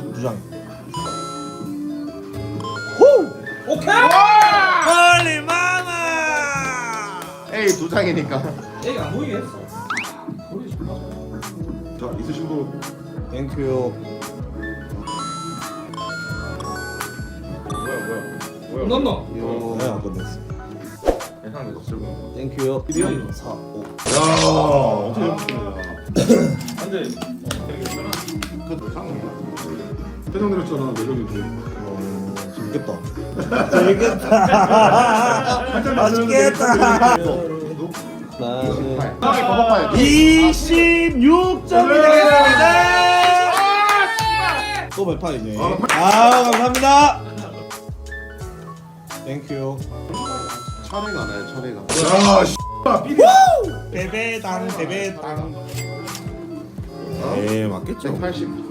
두, 두 장. 오케이. 빨리 마마. 에이 두 장이니까. 얘가 안 보이게 했어. 자 있으신 분 땡큐. 뭐야 뭐야 뭐야 넘너. 요. 네, 안 끝냈어. 예상이 없을고 땡큐요. 비디오. 4, 5. 야 어떻게 이렇게 근데 그 상황이 야 세정 내렸잖아 내력이 어, 재밌겠다. 재밌겠다. 맛있겠다. 나는 형이 버벅 26점이 되겠습니다. 또 발판이네. 아, 감사합니다. 땡큐. 차례가 나요 차례가. 야 씨발 삐리 베베당 베베당. 네, 맞겠죠. 180.